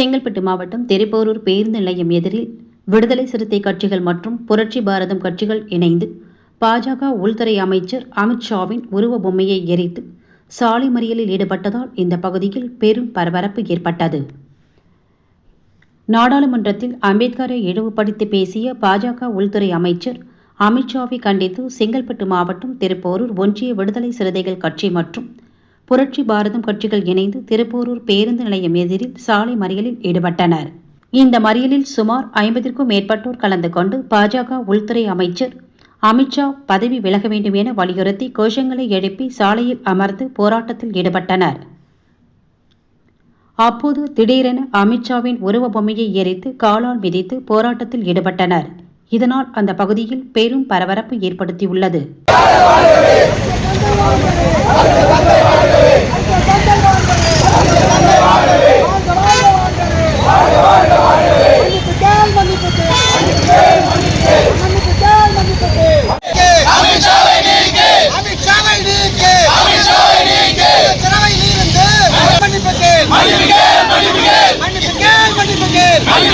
செங்கல்பட்டு மாவட்டம் திருப்போரூர் பேருந்து நிலையம் எதிரில் விடுதலை சிறுத்தை கட்சிகள் மற்றும் புரட்சி பாரதம் கட்சிகள் இணைந்து பாஜக உள்துறை அமைச்சர் அமித்ஷாவின் உருவ பொம்மையை எரித்து சாலை மறியலில் ஈடுபட்டதால் இந்த பகுதியில் பெரும் பரபரப்பு ஏற்பட்டது. நாடாளுமன்றத்தில் அம்பேத்கரை இழிவுபடுத்தி பேசிய பாஜக உள்துறை அமைச்சர் அமித்ஷாவை கண்டித்து செங்கல்பட்டு மாவட்டம் திருப்போரூர் ஒன்றிய விடுதலை சிறுத்தைகள் கட்சி மற்றும் புரட்சி பாரதம் கட்சிகள் இணைந்து திருப்போரூர் பேருந்து நிலையம் எதிரில் சாலை மறியலில் ஈடுபட்டனர். இந்த மறியலில் சுமார் ஐம்பதிற்கும் மேற்பட்டோர் கலந்து கொண்டு பாஜக உள்துறை அமைச்சர் அமித்ஷா பதவி விலக வேண்டும் என வலியுறுத்தி கோஷங்களை எழுப்பி சாலையில் அமர்ந்து போராட்டத்தில் ஈடுபட்டனர். அப்போது திடீரென அமித்ஷாவின் உருவ பொம்மையை எரித்து காலால் மிதித்து போராட்டத்தில் ஈடுபட்டனர். இதனால் அந்த பகுதியில் பெரும் பரபரப்பு ஏற்படுத்தியுள்ளது. Israel.